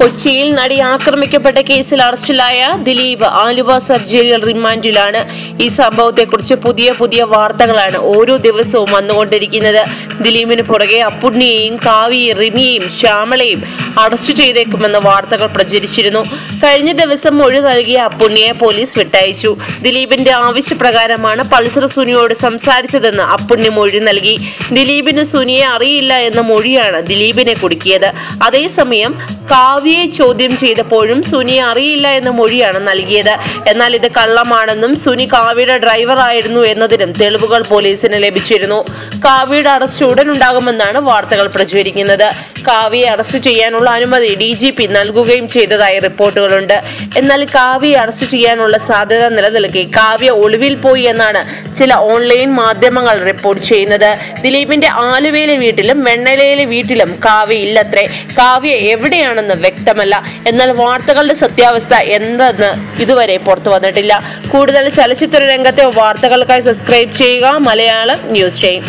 കൊച്ചിയിൽ നടി ആക്രമിക്കപ്പെട്ട കേസിൽ അറസ്റ്റിലായ ദിലീപ് ആലുവ സബ് ജയിലിൽ റിമാൻഡിലാണ്. ഈ സംഭവത്തെക്കുറിച്ച് പുതിയ പുതിയ വാർത്തകളാണ് ഓരോ ദിവസവും വന്നുകൊണ്ടിരിക്കുന്നത്. ദിലീപിന് പുറകെ അപ്പുണ്ണിയെയും കാവ്യയും റിമിയെയും ശ്യാമളയും അറസ്റ്റ് ചെയ്തേക്കുമെന്ന വാർത്തകൾ പ്രചരിച്ചിരുന്നു. കഴിഞ്ഞ ദിവസം മൊഴി നൽകിയ അപ്പുണ്ണിയെ പോലീസ് വിട്ടയച്ചു. ദിലീപിന്റെ ആവശ്യപ്രകാരമാണ് പൾസർ സുനിയോട് സംസാരിച്ചതെന്ന് അപ്പുണ്ണി മൊഴി നൽകി. ദിലീപിന് സുനിയെ അറിയില്ല എന്ന മൊഴിയാണ് ദിലീപിനെ കുടുക്കിയത്. അതേസമയം കാവ്യയെ ചോദ്യം ചെയ്തപ്പോഴും സുനി അറിയില്ല എന്ന മൊഴിയാണ് നൽകിയത്. എന്നാൽ ഇത് കള്ളമാണെന്നും സുനി കാവ്യയുടെ ഡ്രൈവർ ആയിരുന്നു എന്നതിനും തെളിവുകൾ പോലീസിന് ലഭിച്ചിരുന്നു. കാവ്യയുടെ അറസ്റ്റ് ഉടൻ ഉണ്ടാകുമെന്നാണ് വാർത്തകൾ പ്രചരിക്കുന്നത്. കാവ്യയെ അറസ്റ്റ് ചെയ്യാനുള്ള അനുമതി ഡി ജി പി നൽകുകയും ചെയ്തതായി റിപ്പോർട്ടുകളുണ്ട്. എന്നാൽ കാവ്യയെ അറസ്റ്റ് ചെയ്യാനുള്ള സാധ്യത നിലനിൽക്കെ. കാവ്യ ഒളിവിൽ പോയി എന്നാണ് ചില ഓൺലൈൻ മാധ്യമങ്ങൾ റിപ്പോർട്ട് ചെയ്യുന്നത്. ദിലീപിന്റെ ആലുവയിലെ വീട്ടിലും വെണ്ണലയിലെ വീട്ടിലും കാവ്യ ഇല്ലത്രേ. കാവ്യ എവിടെയാണെന്ന് വ്യക്തമല്ല. എന്നാൽ വാർത്തകളുടെ സത്യാവസ്ഥ എന്തെന്ന് ഇതുവരെ പുറത്തു വന്നിട്ടില്ല. കൂടുതൽ ചലച്ചിത്ര രംഗത്തെ വാർത്തകൾക്കായി സബ്സ്ക്രൈബ് ചെയ്യുക. Malayalam news time.